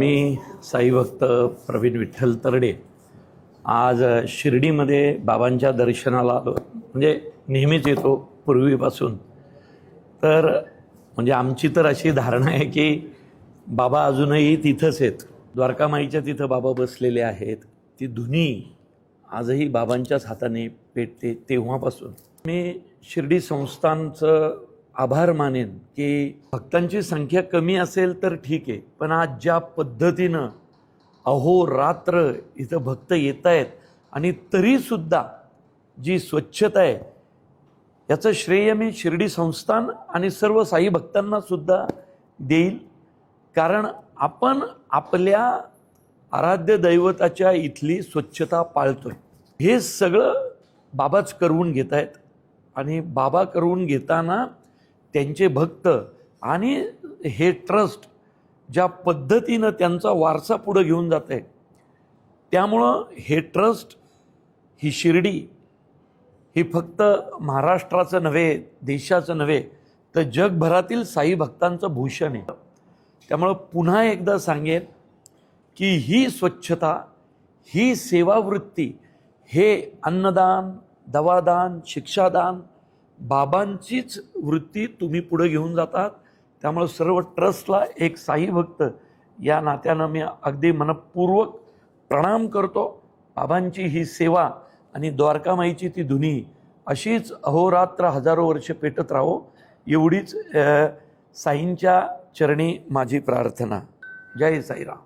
मी साई भक्त प्रवीण विठ्ठल तरडे आज शिर्डीमध्ये बाबांच्या दर्शनाला आलो. म्हणजे नेहमीच येतो पूर्वीपासून. तर म्हणजे आमची तर अशी धारणा आहे की बाबा अजूनही तिथंच आहेत. द्वारकामाईच्या तिथं बाबा बसलेले आहेत. ती धुनी आजही बाबांच्याच हाताने पेटते तेव्हापासून. मी शिर्डी संस्थानचं आभार मानेन की भक्तांची संख्या कमी असेल तर ठीक आहे पण आज ज्या पद्धतीनं अहोरात्र इथं भक्त येत आहेत आणि तरीसुद्धा जी स्वच्छता आहे याचं श्रेय मी शिर्डी संस्थान आणि सर्व साई भक्तांना सुद्धा देईल. कारण आपण आपल्या आराध्य दैवताच्या इथली स्वच्छता पाळतोय. हे सगळं बाबाच करवून घेत आहेत आणि बाबा करवून घेताना त्यांचे भक्त आणि हे ट्रस्ट ज्या पद्धतीनं त्यांचा वारसा पुढं घेऊन जात आहे त्यामुळं हे ट्रस्ट ही शिर्डी ही फक्त महाराष्ट्राचं नव्हे देशाचं नव्हे तर जगभरातील साई भक्तांचं भूषण आहे. त्यामुळं पुन्हा एकदा सांगेन की ही स्वच्छता ही सेवावृत्ती हे अन्नदान दवादान शिक्षादान बाबांचीच वृत्ती तुम्ही पुढे घेऊन जातात. त्यामुळं सर्व ट्रस्टला एक साई भक्त या नात्यानं मी अगदी मनपूर्वक प्रणाम करतो. बाबांची ही सेवा आणि द्वारकामाईची ती धुनी अशीच अहोरात्र हजारो वर्ष पेटत राहो. एवढीच साईंच्या चरणी माझी प्रार्थना. जय साईराम.